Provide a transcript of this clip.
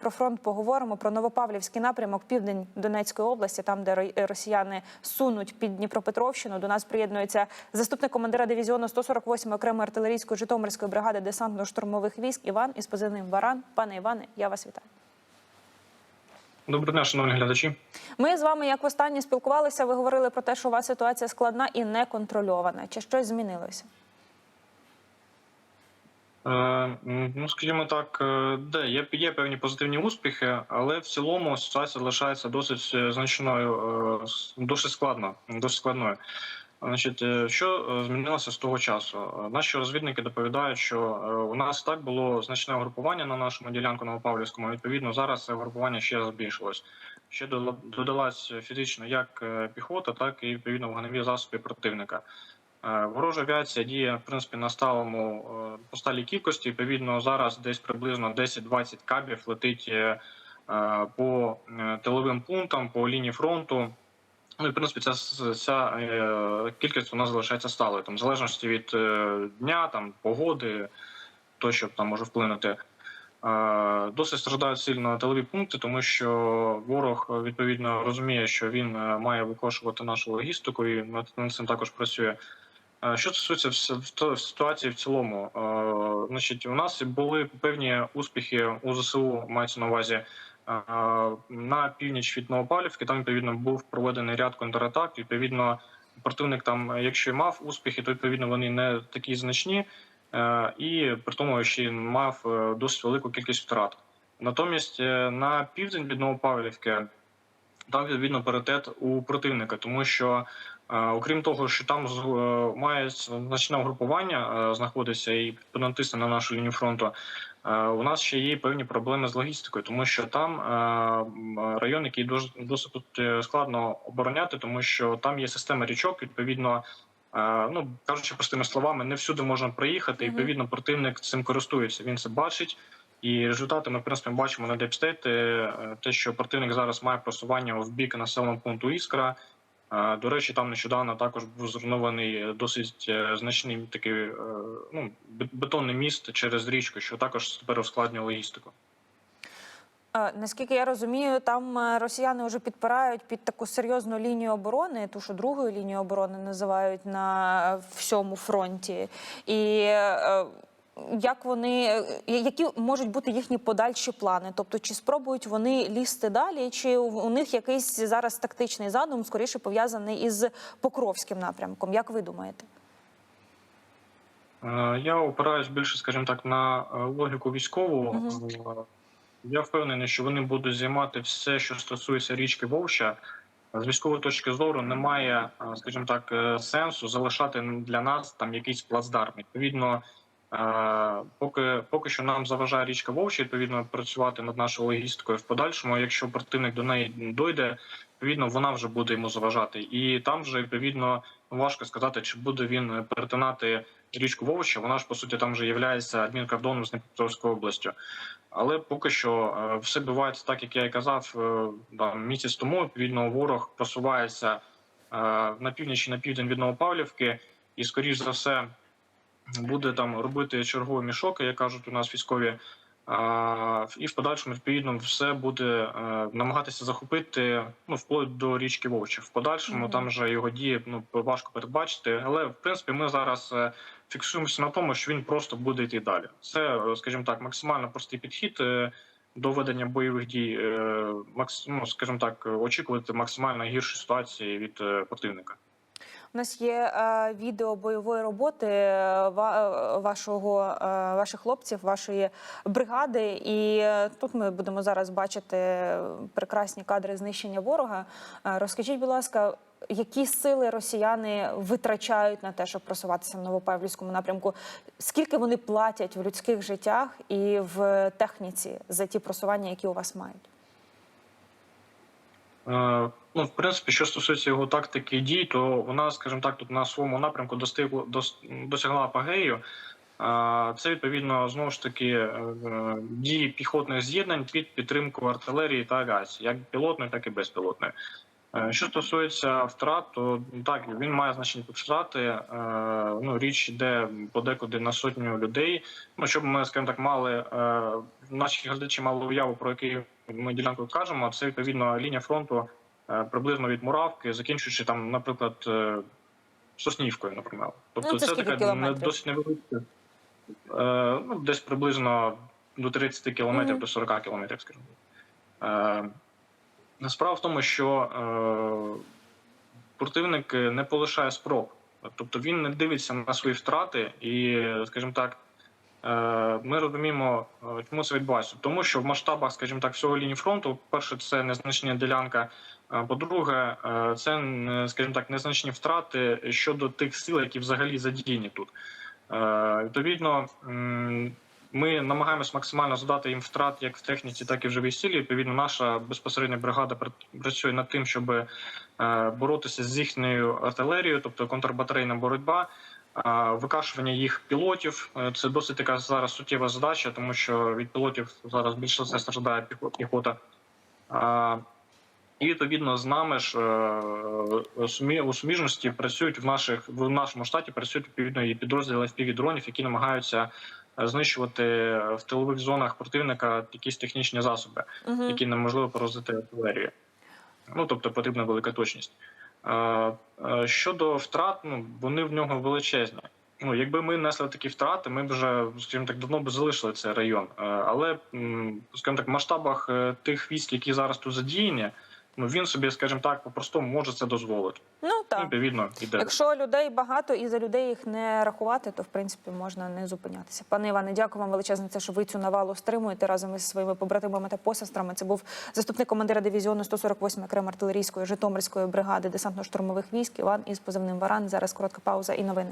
Про фронт поговоримо про Новопавлівський напрямок, південь Донецької області, там де росіяни сунуть під Дніпропетровщину. До нас приєднується заступник командира дивізіону 148 окремої артилерійської Житомирської бригади десантно-штурмових військ Іван із позивним Варан. Пане Іване, я вас вітаю. Доброго дня, шановні глядачі. Ми з вами, як востаннє спілкувалися, ви говорили про те, що у вас ситуація складна і неконтрольована. Чи щось змінилося? Е, ну, скажімо так, е, де є, є певні позитивні успіхи, але в цілому ситуація залишається досить е, значною, досить складно, досить складною. Значить, що змінилося з того часу? Наші розвідники доповідають, що у нас так було значне угрупування на нашому ділянку Новопавлівському. Відповідно, зараз це угрупування ще збільшилось. Ще додалась фізично як піхота, так і відповідно вогневі засоби противника. Е, Ворожа авіація діє в принципі на сталому е, по сталій кількості. Відповідно, зараз десь приблизно 10-20 кабів летить е, е, по е, тиловим пунктам, по лінії фронту. Ну і в принципі ця, ця е, кількість вона залишається сталою. Там в залежності від е, дня, там погоди, то що там може вплинути. Е, Досить страждають сильно тилові пункти, тому що ворог е, відповідно розуміє, що він е, має викошувати нашу логістику, і над цим також працює. Що стосується в ситуації в цілому, значить, у нас були певні успіхи у ЗСУ, мається на увазі на північ від Новопавлівки. Там відповідно був проведений ряд контратак. Відповідно, противник там, якщо й мав успіхи, то відповідно вони не такі значні, і при тому ще мав е, досить велику кількість втрат. Натомість е, на південь від Новопавлівки там відповідно паритет у противника, тому що окрім того, що там е, має значне угрупування, е, знаходиться і натисне на нашу лінію фронту. е, У нас ще є певні проблеми з логістикою, тому що там е, район, який досить е, складно обороняти, тому що там є система річок. Відповідно, е, ну кажучи простими словами, не всюди можна проїхати. і, Відповідно, противник цим користується. Він це бачить. І результати ми в принципі бачимо на депстейт, те, що противник зараз має просування в бік населеного пункту Іскра. Е, До речі, там нещодавно також був зруйнований досить е, значний такий е, ну, бетонний міст через річку, що також тепер ускладнює логістику. Е, Наскільки я розумію, там е, росіяни вже підпирають під таку серйозну лінію оборони, ту, що другою лінією оборони називають на е, всьому фронті. І е, як вони, е, які можуть бути їхні подальші плани? Тобто, чи спробують вони лізти далі, чи у них якийсь зараз тактичний задум, скоріше пов'язаний із Покровським напрямком? Як ви думаєте? Е, Я опираюсь більше, скажімо так, на е, логіку військову. Е, Я впевнений, що вони будуть займати все, що стосується річки Вовща. З військової точки зору немає, скажімо так, сенсу залишати для нас там якийсь плацдарм. Відповідно, поки поки що нам заважає річка Вовча, відповідно, працювати над нашою логістикою в подальшому. Якщо противник до неї дойде, відповідно вона вже буде йому заважати, і там вже відповідно важко сказати, чи буде він перетинати річку Вовча. Вона ж по суті там вже є адмінкордоном з Дніпропетровською областю. Але поки що е, все відбувається так, як я і казав е, там, місяць тому. Відповідно, ворог просувається е, на північ і на південь від Новопавлівки, і скоріш за все буде там робити чергові мішоки, як кажуть у нас військові. І в подальшому відповідно все буде е, намагатися захопити ну вплоть до річки Вовча. В подальшому Мгм. там вже його дії ну важко передбачити. Але в принципі ми зараз е, фіксуємося на тому, що він просто буде йти далі. Це, е, скажімо так, максимально простий підхід до ведення бойових дій. Макс, ну, скажімо так, очікувати максимально гіршої ситуації від противника. У нас є е, відео бойової роботи е, ва- е, вашого е, ваших хлопців, вашої бригади. І е, тут ми будемо зараз бачити прекрасні кадри знищення ворога. Е, розкажіть, будь ласка, які сили росіяни витрачають на те, щоб просуватися в Новопавлівському напрямку? Скільки вони платять в людських життях і в техніці за ті просування, які у вас мають? Е, Ну, в принципі, що стосується його тактики і дій, то вона, скажімо так, тут на своєму напрямку достигла дос- досягла апогею. Е, Це відповідно знову ж таки е, дії піхотних з'єднань під підтримку артилерії та авіації, як пілотної, так і безпілотної. Е, Що стосується втрат, то ну, так він має значні втрати. Е, Ну річ йде подекуди на сотню людей. Ну щоб ми, скажімо так, мали е, наші глядачі мали уяву про який ми ділянку кажемо. Це відповідно лінія фронту приблизно від Муравки, закінчуючи там, наприклад, Соснівкою, наприклад. Тобто Ну, це це, така не- досить невеличка. Е, ну, десь приблизно до 30 кілометрів, Мгм. до 40 кілометрів, скажімо. Е, Справа в тому, що е, противник не полишає спроб. Тобто він не дивиться на свої втрати, і, скажімо так, е, ми розуміємо, е, чому це відбувається. Тому що в масштабах, скажімо так, всього лінії фронту, перше, це незначна ділянка. По-друге, е, це, скажімо так, незначні втрати щодо тих сил, які взагалі задіяні тут. Е, Відповідно, м, ми намагаємось максимально задати їм втрат як в техніці, так і в живій силі. Відповідно, наша безпосередня бригада пр- працює над тим, щоб е, боротися з їхньою артилерією, тобто контрбатарейна боротьба. е, Викашування їх пілотів Е, це досить така зараз суттєва задача, тому що від пілотів зараз більше все страждає піхо- піхота. І відповідно з нами ж у суміжності працюють в наших в нашому штаті. Працюють відповідно і підрозділи fpv дронів, які намагаються знищувати в тилових зонах противника якісь технічні засоби Угу. які неможливо поразити артилерію. Ну тобто потрібна велика точність. Е, е, Щодо втрат, ну вони в нього величезні. Ну, якби ми несли такі втрати, ми б вже, скажімо так, давно б залишили цей район. Е, Але, скажімо так, в масштабах е, тих військ, які зараз тут задіяні, ну він собі, скажімо так, по-простому може це дозволити. Ну Ну, так. Відповідно, іде. Якщо людей багато і за людей їх не рахувати, то в принципі можна не зупинятися. Пане Іване, дякую вам величезно, за те, що ви цю навалу стримуєте разом із своїми побратимами та посестрами. Це був заступник командира дивізіону 148 окремо артилерійської Житомирської бригади десантно-штурмових військ Іван із позивним Варан. Зараз коротка пауза і новини.